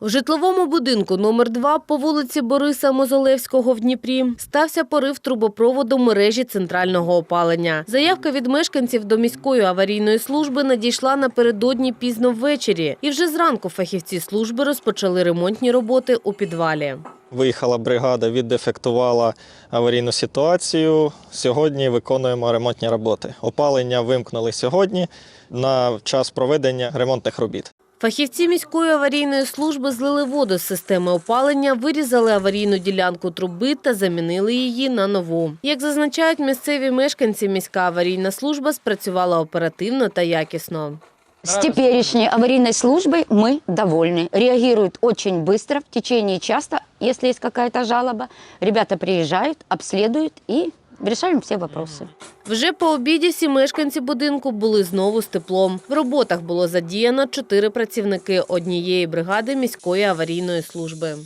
В житловому будинку номер 2 по вулиці Бориса Мозолевського в Дніпрі стався порив трубопроводу мережі центрального опалення. Заявка від мешканців до міської аварійної служби надійшла напередодні пізно ввечері, і вже зранку фахівці служби розпочали ремонтні роботи у підвалі. Виїхала бригада, віддефектувала аварійну ситуацію. Сьогодні виконуємо ремонтні роботи. Опалення вимкнули сьогодні на час проведення ремонтних робіт. Фахівці міської аварійної служби злили воду з системи опалення, вирізали аварійну ділянку труби та замінили її на нову. Як зазначають місцеві мешканці, міська аварійна служба спрацювала оперативно та якісно. С теперешней аварийной службой мы довольны. Реагируют очень быстро, в течение часа, если есть какая-то жалоба. Ребята приезжают, обследуют и решаем всі питання. Вже по обіді всі мешканці будинку були знову з теплом. В роботах було задіяно чотири працівники однієї бригади міської аварійної служби.